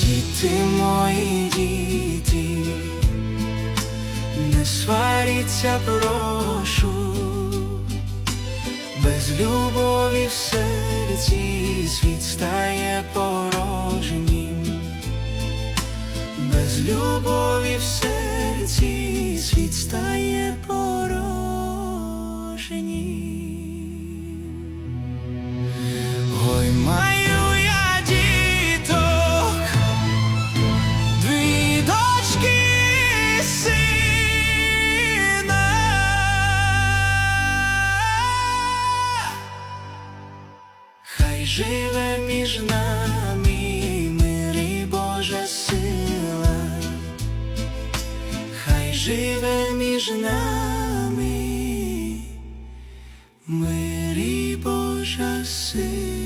Діти мої діти, не сваріться, прошу, без любові в серці світ стає порожнім, без любові в серці світ стає порожнім. Хай живе між нами, мир і Божа сила, хай живе між нами, мир і Божа сила.